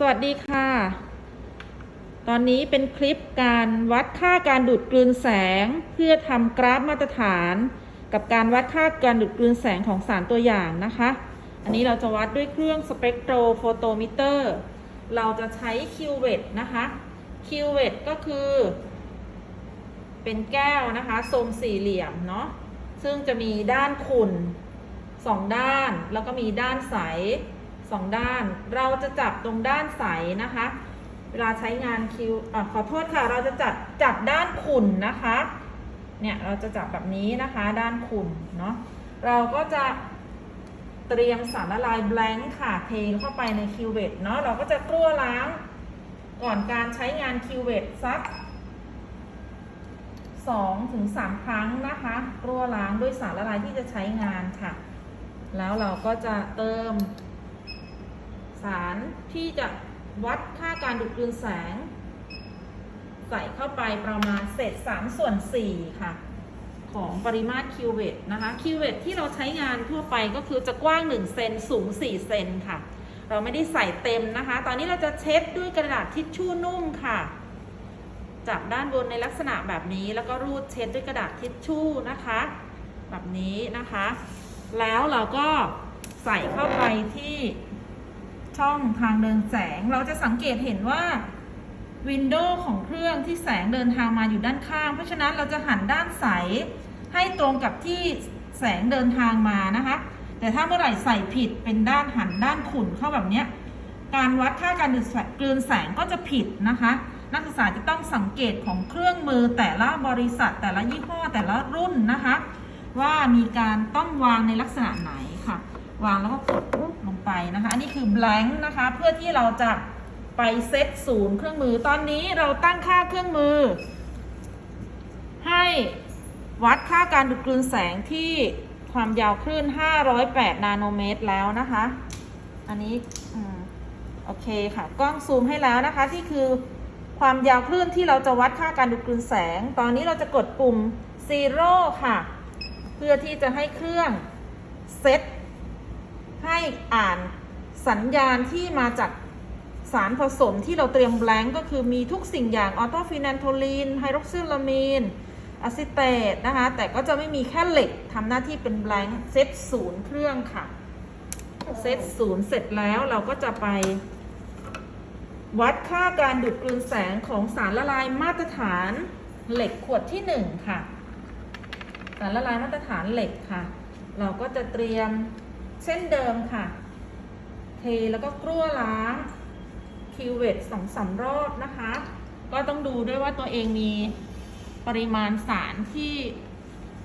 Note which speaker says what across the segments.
Speaker 1: สวัสดีค่ะ ตอนนี้เป็นคลิปการวัดค่าการดูดกลืนแสง เพื่อทำกราฟมาตรฐาน กับการวัดค่าการดูดกลืนแสงของสารตัวอย่างนะคะ อันนี้เราจะวัดด้วยเครื่องสเปกโทรโฟโตมิเตอร์ เราจะใช้คิวเวตนะคะคิวเวตก็คือ เป็นแก้วนะคะ ทรงสี่เหลี่ยมเนาะ ซึ่งจะมีด้านขุ่นสองด้าน แล้วก็มีด้านใส สองด้าน เราจะจับตรงด้านใสนะคะ เวลาใช้งานคิวอะขอโทษค่ะ เราจะจับจับด้านขุ่นนะคะ เนี่ยเราจะจับแบบนี้นะคะ ด้านขุ่นเนาะ เราก็จะเตรียมสารละลายแบงค์ค่ะ เทเข้าไปในคิวเวตเนาะ เราก็จะกลั้วล้างก่อนการใช้งานคิวเวตสักสองถึงสามครั้งนะคะกลัวล้างด้วยสารละลายที่จะใช้งานค่ะ แล้วเราก็จะเติม ที่จะวัดค่าการดูดกลืนแสง ใส่เข้าไปประมาณเศษ3ส่วน4ค่ะ ของปริมาตรคิวเวตนะคะคิวเวตที่เราใช้งานทั่วไปก็คือจะกว้าง 1 เซนสูง 4 เซนค่ะ เราไม่ได้ใส่เต็มนะคะ ตอนนี้เราจะเช็ดด้วยกระดาษทิชชู่นุ่มค่ะจับด้านบนในลักษณะแบบนี้แล้วก็รูดเช็ดด้วยกระดาษทิชชู่นะคะ แบบนี้นะคะ แล้วเราก็ใส่เข้าไปที่ ช่องทางเดินแสง เราจะสังเกตเห็นว่าวินโดว์ของเครื่องที่แสงเดินทางมาอยู่ด้านข้าง เพราะฉะนั้นเราจะหันด้านใสให้ตรงกับที่แสงเดินทางมานะคะ แต่ถ้าเมื่อไหร่ใส่ผิดเป็นด้านหันด้านขุ่นเข้าแบบนี้การวัดค่าการดูดแกลืนแสงก็จะผิดนะคะ นักศึกษาจะต้องสังเกตของเครื่องมือแต่ละบริษัท แต่ละยี่ห้อแต่ละรุ่นนะคะ ว่ามีการต้องวางในลักษณะไหนค่ะ วางแล้วก็กดปุ ไปนะคะ อันนี้คือ blank นะคะ เพื่อที่เราจะไปเซตศูนย์เครื่องมือ ตอนนี้เราตั้งค่าเครื่องมือ ให้วัดค่าการดูดกลืนแสงที่ความยาวคลื่น 508 นาโนเมตรแล้วนะคะ อันนี้อโอเคค่ะ กล้องซูมให้แล้วนะคะ ที่คือความยาวคลื่นที่เราจะวัดค่าการดูดกลืนแสง ตอนนี้เราจะกดปุ่ม zero ค่ะ เพื่อที่จะให้เครื่องเซต ให้อ่านสัญญาณที่มาจากสารผสมที่เราเตรียมแบงก์ก็คือมีทุกสิ่งอย่างออโตฟินันโทลีนไฮดรอกซิลามีนอะซิเตตนะคะ แต่ก็จะไม่มีแค่เหล็กทำหน้าที่เป็นแบงก์เซตศูนย์เครื่องค่ะ เซตศูนย์เสร็จแล้วเราก็จะไป วัดค่าการดูดกลืนแสงของสารละลายมาตรฐานเหล็กขวดที่หนึ่งค่ะ สารละลายมาตรฐานเหล็กค่ะ เราก็จะเตรียม เช่นเดิมค่ะ เทแล้วก็กลั้วล้างคิวเวตสองสามรอบนะคะ ก็ต้องดูด้วยว่าตัวเองมีปริมาณสารที่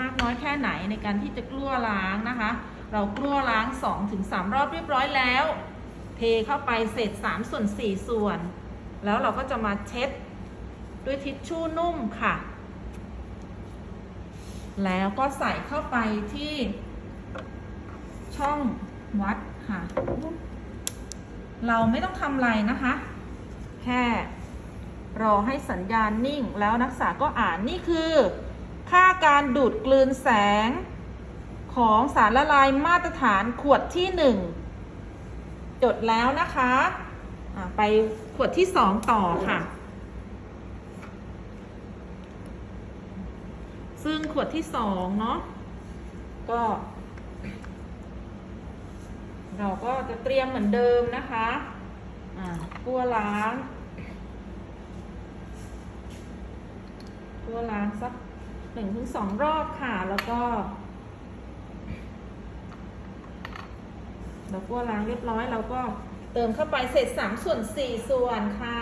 Speaker 1: มากน้อยแค่ไหนในการที่จะกลั้วล้างนะคะ เรากลั้วล้าง 2-3ถึงรอบเรียบร้อยแล้ว เทเข้าไปเศษ3ส่วน4ส่วน แล้วเราก็จะมาเช็ดด้วยทิชชู่นุ่มค่ะ แล้วก็ใส่เข้าไปที่ ช่องวัดค่ะ เราไม่ต้องทำอะไรนะคะ แค่รอให้สัญญาณนิ่งแล้วนักศึกษาก็อ่านนี่คือ ค่าการดูดกลืนแสงของสารละลายมาตรฐานขวดที่หนึ่งจดแล้วนะคะอ่าไปขวดที่สองต่อค่ะ ซึ่งขวดที่สองเนาะก็ เราก็จะเตรียมเหมือนเดิมนะคะอ่าตัวล้าง ตัวล้างสักหนึ่งถึงสองรอบค่ะ แล้วก็เราก็ล้างเรียบร้อยเราก็เติมเข้าไปเศษ3ส่วน4ส่วนค่ะ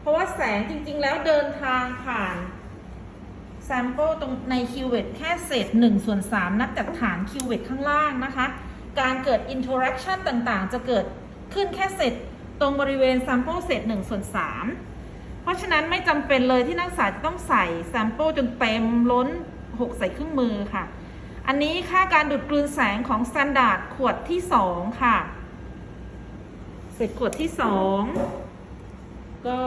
Speaker 1: เพราะว่าแสงจริงๆแล้วเดินทางผ่านแซมเปิลตรงในคิวเวตแค่เศษ1ส่วน3นับจากฐานคิวเวตข้างล่างนะคะ การเกิดอินเทอร์แอคชั่นต่างๆ จะเกิดขึ้นแค่เศษตรงบริเวณแซมเปิลเศษ1ส่วน3เพราะฉะนั้นไม่จำเป็นเลยที่นักศึกษาจะต้องใส่แซมเปิลจนเต็มล้น 6 ใส่เครื่องมือค่ะ อันนี้ค่าการดูดกลืนแสงของสแตนดาร์ดขวดที่ 2 ค่ะ เสร็จขวดที่ 2 ก็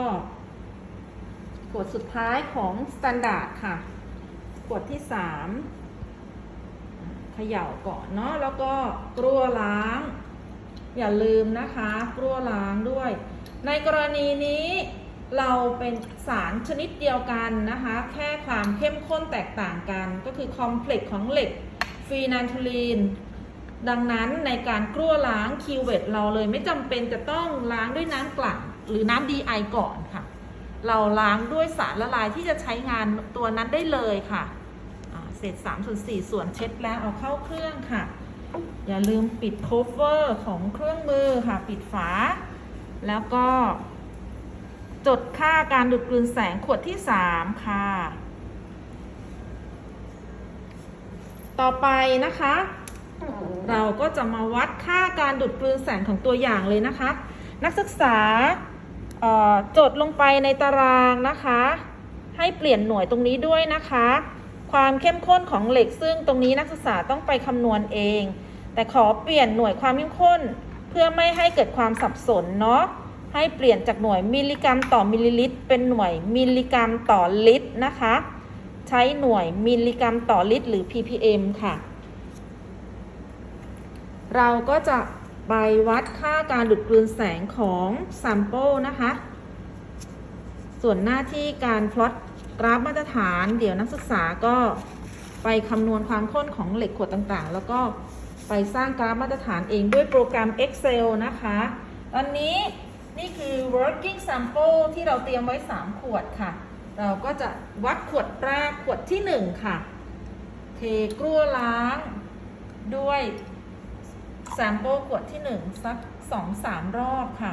Speaker 1: ขวดสุดท้ายของสแตนดาร์ดค่ะ ขวดที่ 3 เขย่าก่อนเนาะแล้วก็กลัวล้าง อย่าลืมนะคะกลัวล้างด้วย ในกรณีนี้เราเป็นสารชนิดเดียวกันนะคะ แค่ความเข้มข้นแตกต่างกัน ก็คือคอมเพล็กซ์ของเหล็กฟีนันทูลีน ดังนั้นในการกลัวล้างคิวเวตเราเลยไม่จำเป็นจะต้องล้างด้วยน้ำกลั่นหรือน้ำดีไอก่อนค่ะ เราล้างด้วยสารละลายที่จะใช้งานตัวนั้นได้เลยค่ะ ษ3ส่วน4ส่วนเช็ดแล้วเอาเข้าเครื่องค่ะ อย่าลืมปิดโคเวอร์ของเครื่องมือค่ะ ปิดฝา แล้วก็ จดค่าการดูดกลืนแสงขวดที่ 3 ค่ะ ต่อไปนะคะ เราก็จะมาวัดค่าการดูดกลืนแสงของตัวอย่างเลยนะคะ นักศึกษาจดลงไปในตารางนะคะ ให้เปลี่ยนหน่วยตรงนี้ด้วยนะคะ ความเข้มข้นของเหล็กซึ่งตรงนี้นักศึกษาต้องไปคำนวณเอง แต่ขอเปลี่ยนหน่วยความเข้มข้น เพื่อไม่ให้เกิดความสับสนเนาะให้เปลี่ยนจากหน่วยมิลลิกรัมต่อมิลลิลิตร เป็นหน่วยมิลลิกรัมต่อลิตรนะคะ ใช้หน่วยมิลลิกรัมต่อลิตร หรือ ppm ค่ะ เราก็จะไปวัดค่าการดูดกลืนแสงของแซมเปิลนะคะ ส่วนหน้าที่การพลอต กราฟมาตรฐาน เดี๋ยวนักศึกษาก็ไปคำนวณความข้นของเหล็กขวดต่างๆ แล้วก็ไปสร้างกราฟมาตรฐานเองด้วยโปรแกรม Excel นะคะ ตอนนี้นี่คือ working sample ที่เราเตรียมไว้ 3 ขวดค่ะ เราก็จะวัดขวดแรกขวดที่ 1 ค่ะ เทกลั้วล้างด้วยแซมเปิลขวดที่ 1 สัก 2-3 รอบค่ะ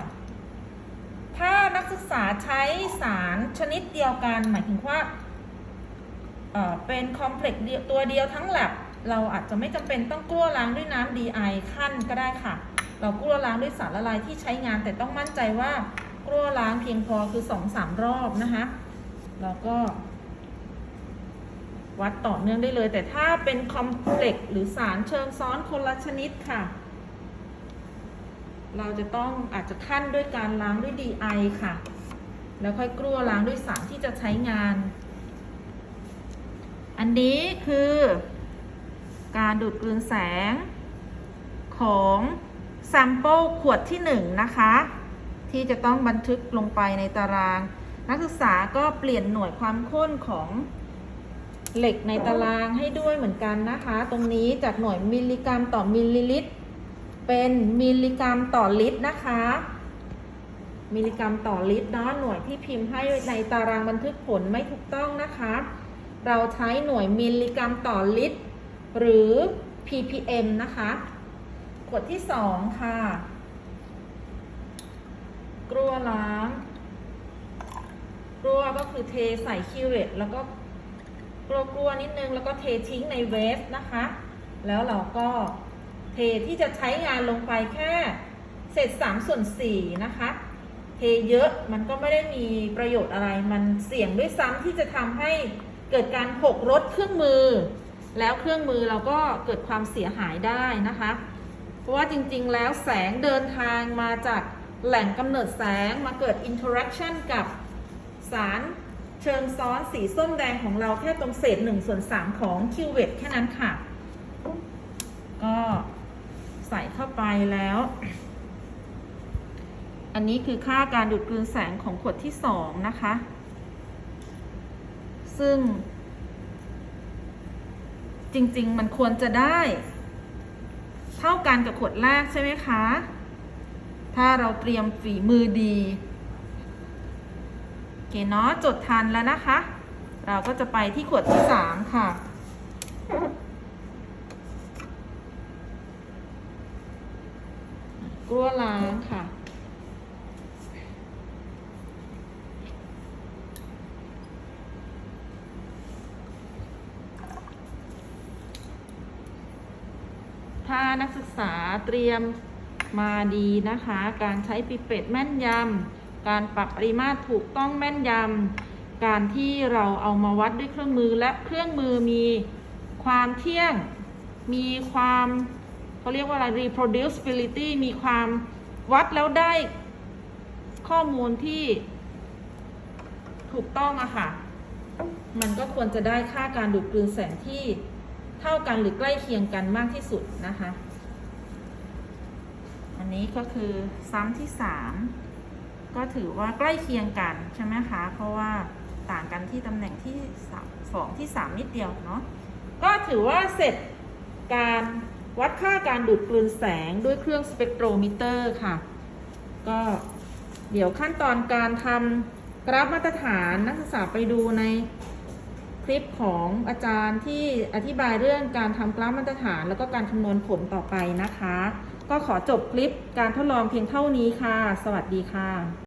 Speaker 1: ถ้านักศึกษาใช้สารชนิดเดียวกัน หมายถึงว่าเเป็นคอมเพล็กซ์ตัวเดียวทั้งแลบเราอาจจะไม่จำเป็นต้องกลั้วล้างด้วยน้ำ DI ขั้นก็ได้ค่ะ เรากลั้วล้างด้วยสารละลายที่ใช้งาน แต่ต้องมั่นใจว่ากลั้วล้างเพียงพอคือ2-3รอบนะคะแล้วก็ วัดต่อเนื่องได้เลย แต่ถ้าเป็นคอมเพล็กซ์หรือสารเชิงซ้อนคนละชนิดค่ะ เราจะต้องอาจจะขั้นด้วยการล้างด้วย DI ค่ะ แล้วค่อยกลัวล้างด้วยสารที่จะใช้งาน อันนี้คือ การดูดกลืนแสงของแซมเปิลขวดที่ 1 นะคะ ที่จะต้องบันทึกลงไปในตาราง นักศึกษาก็เปลี่ยนหน่วยความข้นของเหล็กในตารางให้ด้วยเหมือนกันนะคะ ตรงนี้จากหน่วยมิลลิกรัมต่อมิลลิลิตร เป็นมิลลิกรัมต่อลิตรนะคะ มิลลิกรัมต่อลิตรเนาะหน่วยที่พิมพ์ให้ในตารางบันทึกผลไม่ถูกต้องนะคะ เราใช้หน่วยมิลลิกรัมต่อลิตร หรือ ppm นะคะขวดที่ 2 ค่ะ กลัวล้างกลัวก็คือเทใส่คิวเวตแล้วก็กลัวๆนิดนึงแล้วก็เททิ้งในเวฟนะคะ แล้วเราก็ เทที่จะใช้งานลงไปแค่เศษ3ส่วน4นะคะ เทเยอะมันก็ไม่ได้มีประโยชน์อะไร มันเสี่ยงด้วยซ้ำที่จะทำให้เกิดการหกรถเครื่องมือ แล้วเครื่องมือเราก็เกิดความเสียหายได้นะคะ เพราะว่าจริงๆ แล้วแสงเดินทางมาจากแหล่งกำเนิดแสงมาเกิดอินเทอร์แอคชั่นกับสารเชิงซ้อนสีส้มแดงของเราแค่ตรงเศษ1ส่วน3ของคิวเวตแค่นั้นค่ะ ก็ ใส่เข้าไปแล้ว อันนี้คือค่าการดูดกลืนแสงของขวดที่2นะคะ ซึ่ง จริง ๆ มันควรจะได้ เท่ากันกับขวดแรกใช่ไหมคะ ถ้าเราเตรียมฝีมือดีโอเคเนาะจดทันแล้วนะคะ เราก็จะไปที่ขวดที่3ค่ะ กลัวล้างค่ะถ้านักศึกษาเตรียมมาดีนะคะ การใช้ปิเป็ดแม่นยำ การปรับปริมาตรถูกต้องแม่นยำ การที่เราเอามาวัดด้วยเครื่องมือและเครื่องมือมีความเที่ยง มีความ เขาเรียกว่าอะไร reproducibility มีความวัดแล้วได้ข้อมูลที่ถูกต้องอะค่ะ มันก็ควรจะได้ค่าการดูดกลืนแสงที่เท่ากันหรือใกล้เคียงกันมากที่สุดนะคะ อันนี้ก็คือซ้ำที่สามก็ถือว่าใกล้เคียงกันใช่ไหมคะ เพราะว่าต่างกันที่ตำแหน่งที่สามสองที่สามนิดเดียวเนาะ ก็ถือว่าเสร็จการ วัดค่าการดูดกลืนแสงด้วยเครื่องสเปกโทรมิเตอร์ค่ะ ก็เดี๋ยวขั้นตอนการทำกราฟมาตรฐานนักศึกษาไปดูในคลิปของอาจารย์ที่อธิบายเรื่องการทำกราฟมาตรฐาน แล้วก็การคำนวณผลต่อไปนะคะ ก็ขอจบคลิปการทดลองเพียงเท่านี้ค่ะ สวัสดีค่ะ